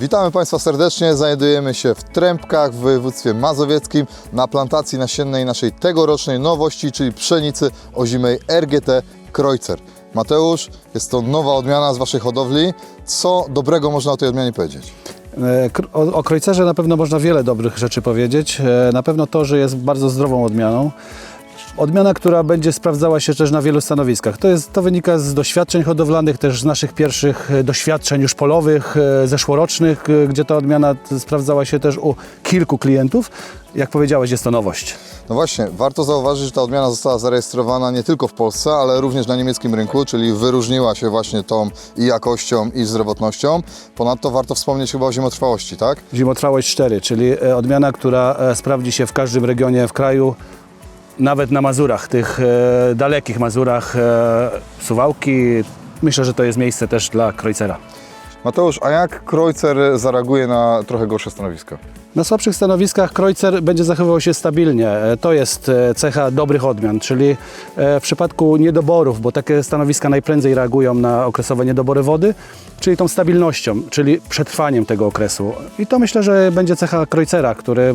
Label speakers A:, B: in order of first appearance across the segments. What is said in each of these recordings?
A: Witamy Państwa serdecznie. Znajdujemy się w Trębkach w województwie mazowieckim na plantacji nasiennej naszej tegorocznej nowości, czyli pszenicy ozimej RGT Kreuzer. Mateusz, jest to nowa odmiana z Waszej hodowli. Co dobrego można o tej odmianie powiedzieć?
B: E, O, o na pewno można wiele dobrych rzeczy powiedzieć. E, Na pewno to, że jest bardzo zdrową odmianą. Odmiana, która będzie sprawdzała się też na wielu stanowiskach. To, jest, to wynika z doświadczeń hodowlanych, też z naszych pierwszych e, doświadczeń już polowych, e, zeszłorocznych, e, gdzie ta odmiana sprawdzała się też u kilku klientów. Jak powiedziałeś, jest to nowość.
A: No właśnie, warto zauważyć, że ta odmiana została zarejestrowana nie tylko w Polsce, ale również na niemieckim rynku, czyli wyróżniła się właśnie tą i jakością, i zdrowotnością. Ponadto warto wspomnieć chyba o zimotrwałości, tak?
B: Zimotrwałość 4, czyli odmiana, która sprawdzi się w każdym regionie w kraju, nawet na Mazurach, tych e, dalekich Mazurach, e, Suwałki. Myślę, że to jest miejsce też dla Krojcera.
A: Mateusz, a jak Kreuzer zareaguje na trochę gorsze stanowisko?
B: Na słabszych stanowiskach Kreuzer będzie zachowywał się stabilnie. E, To jest e, cecha dobrych odmian, czyli e, w przypadku niedoborów, bo takie stanowiska najprędzej reagują na okresowe niedobory wody, czyli tą stabilnością, czyli przetrwaniem tego okresu. I to myślę, że będzie cecha Kreuzera, który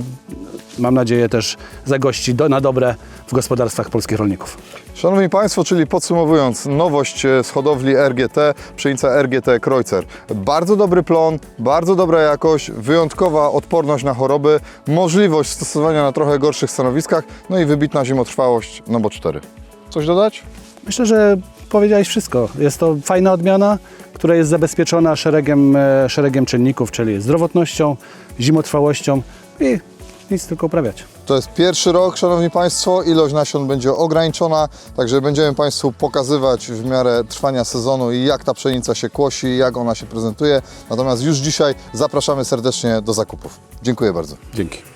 B: mam nadzieję też zagości do, na dobre w gospodarstwach polskich rolników.
A: Szanowni Państwo, czyli podsumowując, nowość e, z hodowli RGT, pszenica RGT Kreuzer. Bardzo dobry plon, bardzo dobra jakość, wyjątkowa odporność na choroby, możliwość stosowania na trochę gorszych stanowiskach, no i wybitna zimotrwałość, no bo 4. Coś dodać?
B: Myślę, że powiedziałeś wszystko. Jest to fajna odmiana, która jest zabezpieczona szeregiem, e, szeregiem czynników, czyli zdrowotnością, zimotrwałością i nic tylko uprawiać.
A: To jest pierwszy rok, Szanowni Państwo, ilość nasion będzie ograniczona, także będziemy Państwu pokazywać w miarę trwania sezonu i jak ta pszenica się kłosi, jak ona się prezentuje. Natomiast już dzisiaj zapraszamy serdecznie do zakupów. Dziękuję bardzo.
B: Dzięki.